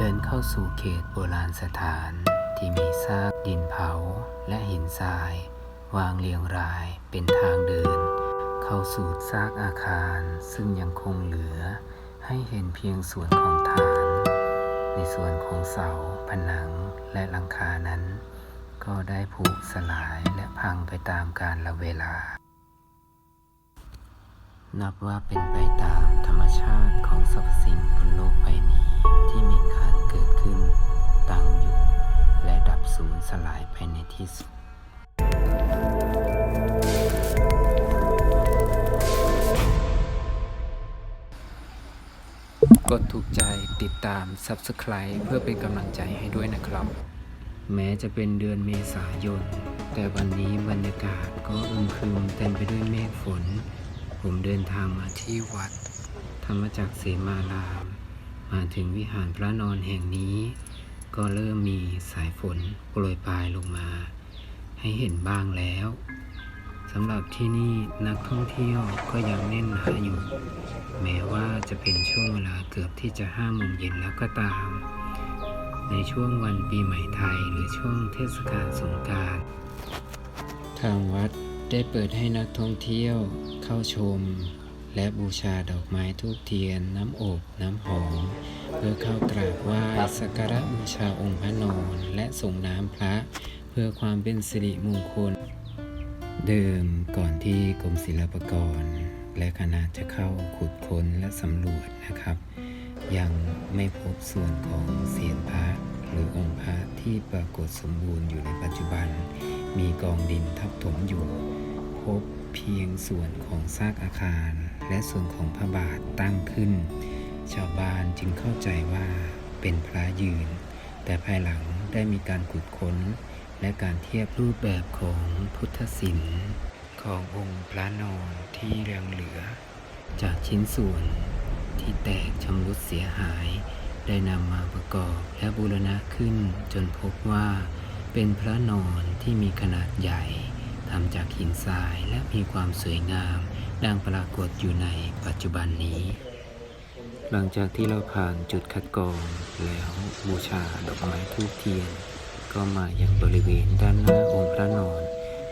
เดินเข้าสู่เขตโบราณสถาน ที่มีซากดินเผาและหินทรายวางเรียงรายเป็นทางเดิน เข้าสู่ซากอาคาร ซึ่งยังคงเหลือ ให้เห็นเพียงส่วนของฐาน ในส่วนของเสา ผนังและหลังคานั้น ก็ได้ผุสลายและพังไปตามกาลเวลา นับว่าเป็นไปตามธรรมชาติของสรรพสิ่งบนโลกใบนี้ ที่มีการเกิดขึ้น ตั้งอยู่ และดับสูญสลายไปในที่สุดกดถูกใจติดตาม Subscribe เพื่อเป็นกำลังใจให้ด้วยนะครับ แม้จะเป็นเดือนเมษายน แต่วันนี้บรรยากาศก็อึมครึมเต็มไปด้วยเมฆฝน ผมเดินทางมาที่วัด ธรรมจักรเสมาราม มาถึงวิหารพระนอนแห่งนี้ ก็เริ่มมีสายฝนโปรยปลายลงมา ให้เห็นบ้างแล้วสำหรับที่นี่นักท่องเที่ยวก็ยังแน่นหนาอยู่ แม้ว่าจะเป็นช่วงเวลาเกือบที่จะห้าโมงเย็นแล้วก็ตาม ในช่วงวันปีใหม่ไทยหรือช่วงเทศกาลสงกรารทางวัดได้เปิดให้นักท่องเที่ยวเข้าชม และบูชาดอกไม้ทูบเทียน น้ำอบน้ำหอม เพื่อเข้ากราบไหว้สักการะบูชาองค์พระนอนและส่งน้ำพระ เพื่อความเป็นสิริมงคล เดิมก่อนที่กรมศิลปากร และคณะจะเข้าขุดค้นและสำรวจนะครับ ยังไม่พบส่วนของเสียนพระหรือองค์พระที่ปรากฏสมบูรณ์อยู่ในปัจจุบัน มีกองดินทับถมอยู่ พบเพียงส่วนของซากอาคาร และส่วนของพระบาทตั้งขึ้น ชาวบ้านจึงเข้าใจว่าเป็นพระยืน แต่ภายหลังได้มีการขุดค้น และการเทียบรูปแบบของพุทธศิลป์ขององค์พระนอนที่ยังเหลือ จากชิ้นส่วนที่แตกชำรุดเสียหาย ได้นำมาประกอบและบูรณะขึ้นจนพบว่าเป็นพระนอนที่มีขนาดใหญ่ ทำจากหินทรายและมีความสวยงามดังปรากฏอยู่ในปัจจุบันนี้ หลังจากที่เราผ่านจุดคัดกรองแล้วบูชาดอกไม้ทูบเทียน ก็มายังบริเวณด้านหน้าองค์พระนอน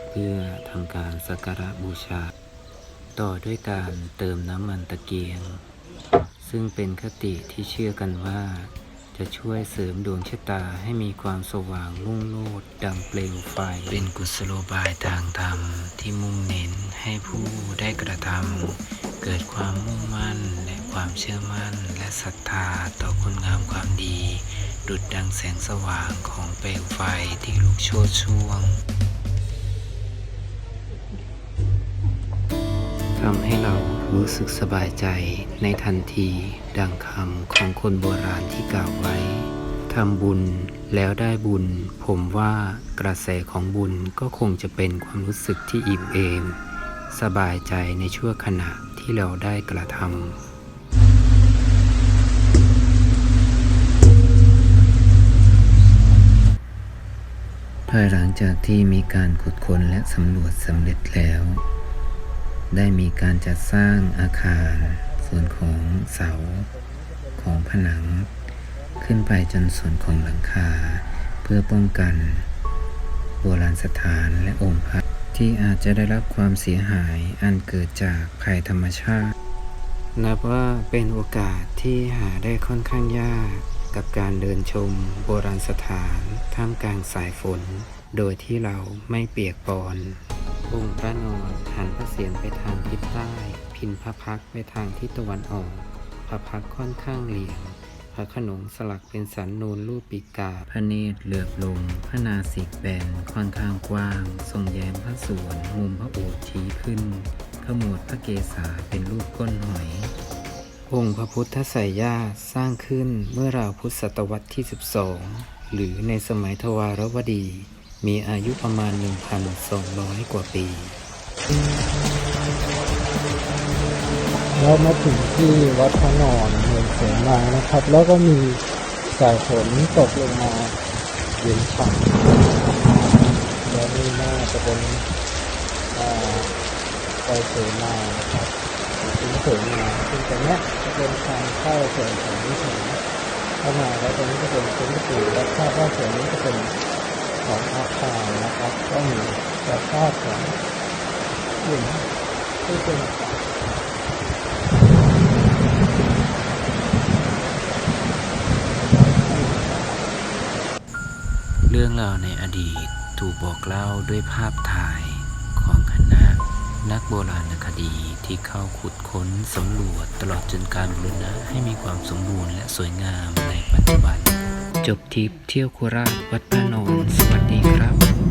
เพื่อทำการสักการะบูชา ต่อด้วยการเติมน้ำมันตะเกียง ซึ่งเป็นคติที่เชื่อกันว่า จะช่วยเสริมดวงชะตาให้มีความสว่างรุ่งโรจน์ดังเปลวไฟ เป็นกุศโลบายทางธรรม ที่มุ่งเน้นให้ผู้ได้กระทำเกิดความมุ่งมั่นและความเชื่อมั่น และศรัทธาต่อคุณงามความดี ดุดดังแสงสว่างของเปลวไฟที่ลุกโชนช่วงทำให้เรา รู้สึกสบายใจในทันทีดังคำของคนโบราณที่กล่าวไว้ทำบุญแล้วได้บุญ ผมว่ากระแสของบุญก็คงจะเป็นความรู้สึกที่อิ่มเอมสบายใจในชั่วขณะที่เราได้กระทำภายหลังจากที่มีการขุดค้นและสำรวจสำเร็จแล้ว ได้มีการจัดสร้างอาคาร ส่วนของเสาของผนัง ขึ้นไปจนส่วนของหลังคา เพื่อป้องกัน โบราณสถานและองค์พระที่อาจจะได้รับความเสียหายอันเกิดจากภัยธรรมชาติ นับว่าเป็นโอกาสที่หาได้ค่อนข้างยาก กับการเดินชมโบราณสถานท่ามกลางสายฝน โดยที่เราไม่เปียกปอน องค์พระนอนหันพระเศียรไปทางทิศใต้ พินพระพักไปทางทิศตะวันออก พระพักค่อนข้างเหลี่ยม พระขนงสลักเป็นสันนูนรูปปีกา พระเนตรเหลือบลง พระนาสิกแบนค่อนข้างกว้าง ทรงแย้มพระสวนมุมพระโอษฐ์ชี้ขึ้น ขมวดพระเกศาเป็นรูปก้นหอยองค์พระพุทธไสยญาติสร้างขึ้นเมื่อราวพุทธศตวรรษที่ 12 หรือในสมัยทวารวดี มีอายุประมาณ 1,200 กว่าปีเรามาถึงที่วัดพระนอนเมืองเสมานะครับ แล้วก็มีสายฝนตกลงมาเย็นฉ่ำแล้วนี่น่าจะเป็นอ่าไปเสมานะครับถึงเสมาซึ่งตรงนี้จะเป็นทางเข้าส่วนของวิถีเข้ามาแล้วตรงนี้ก็เป็นซุ้มประตูและคาดว่าส่วนนี้จะเป็น ของอาคารนะครับ ก็มีสภาพของกลุ่มที่เป็นเรื่องราวในอดีตถูกบอกเล่าด้วยภาพถ่ายของคณะนักโบราณคดีที่เข้าขุดค้นสำรวจตลอดจนการบูรณะให้มีความสมบูรณ์และสวยงามในปัจจุบัน จบทริปเที่ยวโคราชวัดพระนอน สวัสดีครับ